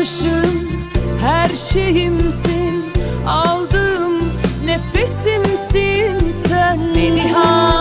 Bakışım her şeyimsin. Aldığım nefesimsin sen. Medihan.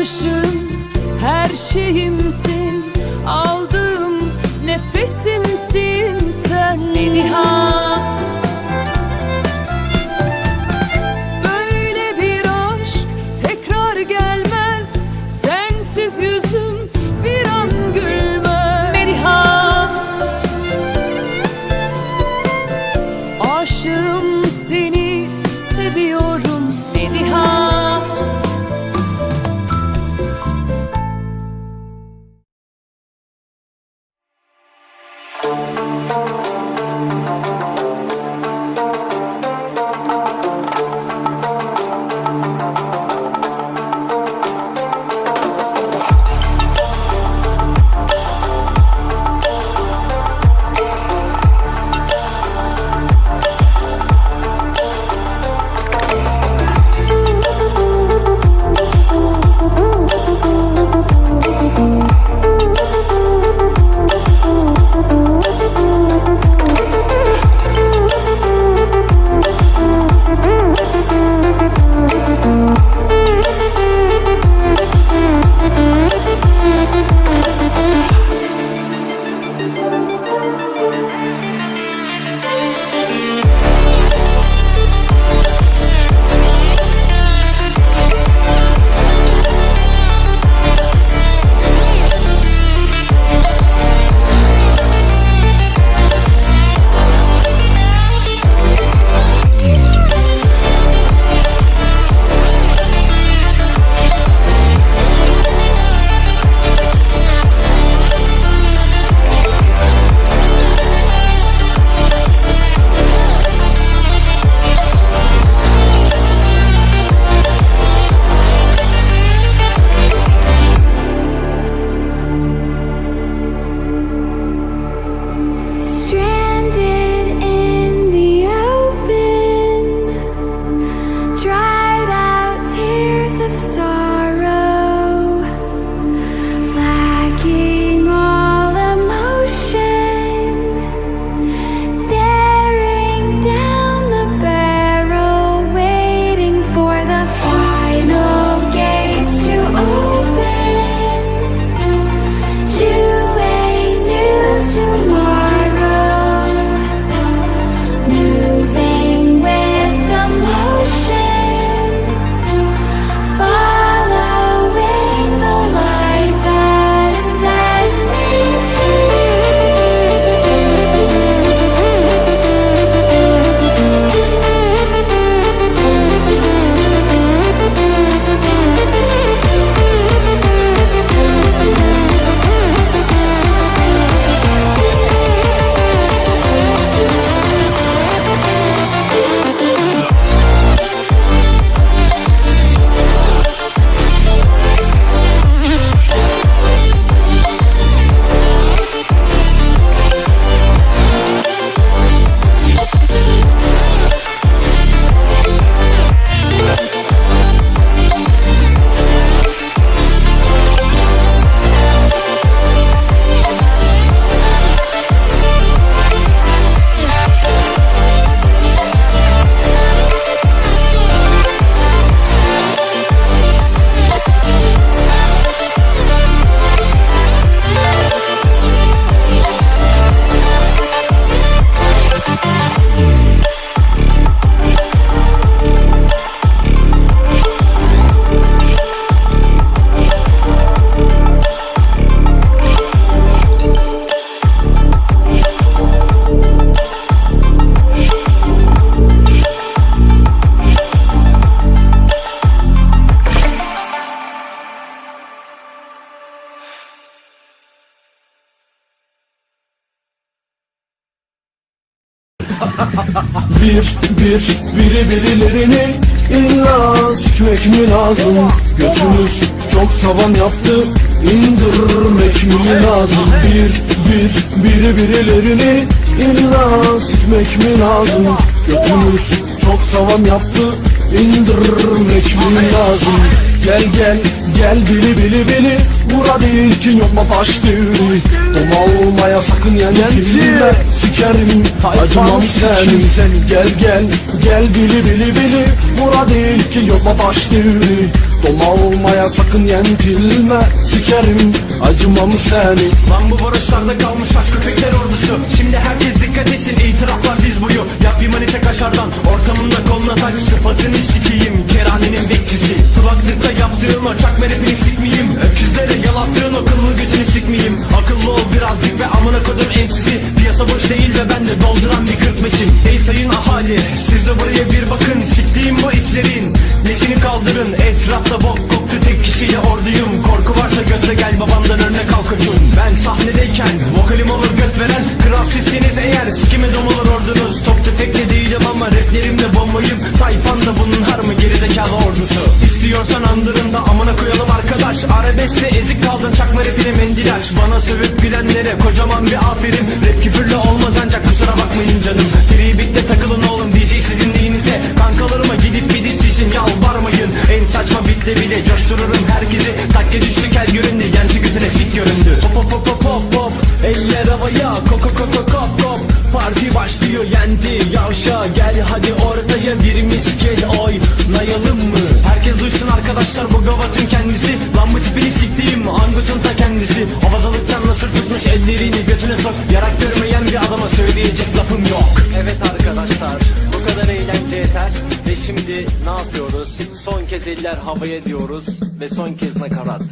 bakışın her şeyimsin. Aldığım nefesimsin sen. Nedihan. Bir, bir, biri birilerini illa sikmek mi lazım? Götünüz çok tavan yaptı indirmek mi lazım? Bir, bir, biri birilerini illa sikmek mi lazım? Götünüz çok tavan yaptı indirmek mi lazım? Gel gel gel bili bili bili Bura değil ki yok mu taş devri Doma olmaya sakın yentilme Sikerim acımam senin. Gel gel gel bili bili bili Bura değil ki yok mu taş devri Doma olmaya sakın yentilme Sikerim acımam seni. Lan bu varoşlarda kalmış aç köpekler ordusu. Şimdi herkes dikkat etsin itiraflar diz boyu Yap bir manite kaşardan ortamında koluna tak Sıfatını sikiyim kerhanenin bekçisi. Kulaklıkta yaptığım o çakma rapini sikmeyeyim. Öküzlere yalattığın o kıllı götünü sikmeyeyim. Akıllı ol birazcık ve amına kodum emsizi Piyasa boş değil ve ben de dolduran bir kırkmeşim Ey sayın ahali siz de buraya bir bakın Siktiğim bu itlerin Neşini kaldırın etrafta bok koktu tek kişiyle orduyum. Korku varsa götle gel babandan örnek al koçum Ben sahnedeyken vokalim olur göt veren Kral sizsiniz eğer. Sikime dom olur ordunuz Top tüfekle değilim ama raplerimle bombayım. Tayfan arkadaş Arabeskte ezik kaldın çakma rapine mendil aç Bana sövüp gülenlere kocaman bir aferin. Rap küfürlü olmaz ancak kusura bakmayın canım. Tribitte kez eller havaya diyoruz ve son kez nakarat.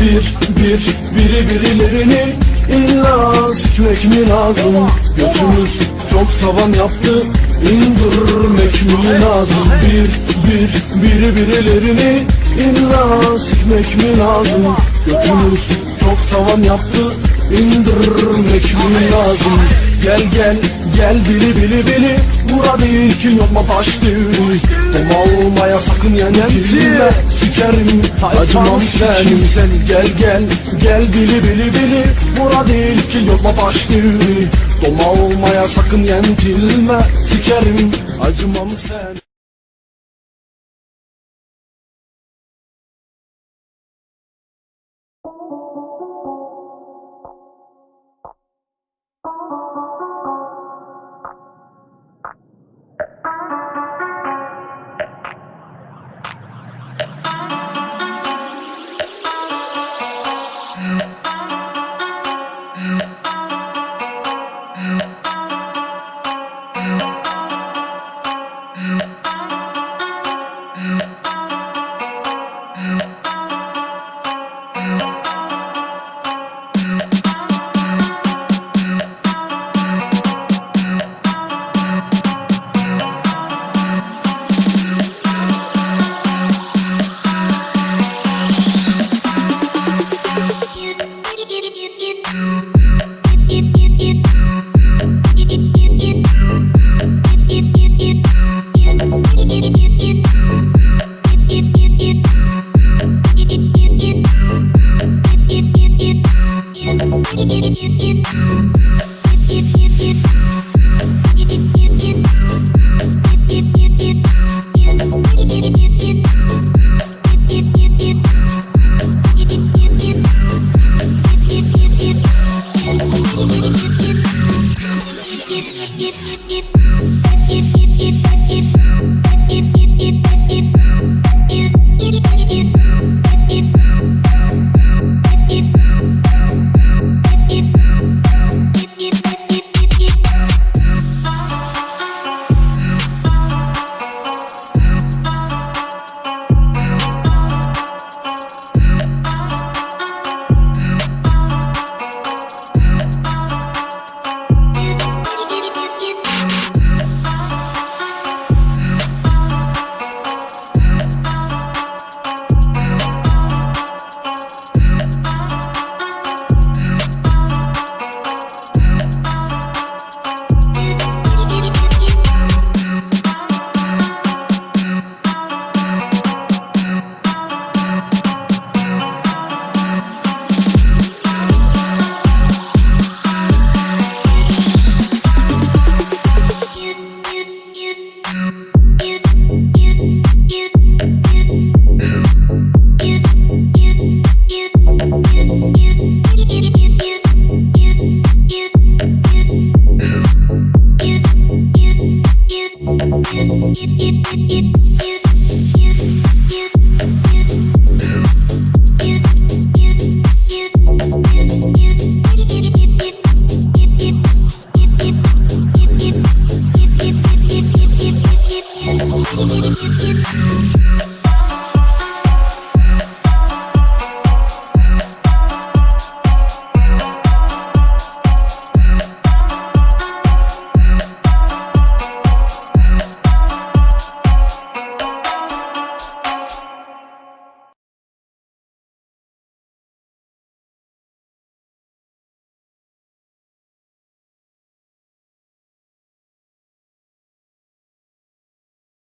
Bir, bir, biri birilerini illa sikmek mi lazım? Götünüz çok tavan yaptı indirmek mi lazım? Bir, bir, biri birilerini illa sikmek mi lazım? Götünüz çok tavan yaptı indirmek mi lazım Gel gel gel bili bili bili. Bura değil ki yok mu taş devri Doma olmaya sakın yentilme Sikerim acımam senin. Gel gel gel bili bili bili. Bura değil ki yok mu taş devri Doma olmaya sakın yentilme. Sikerim acımam senin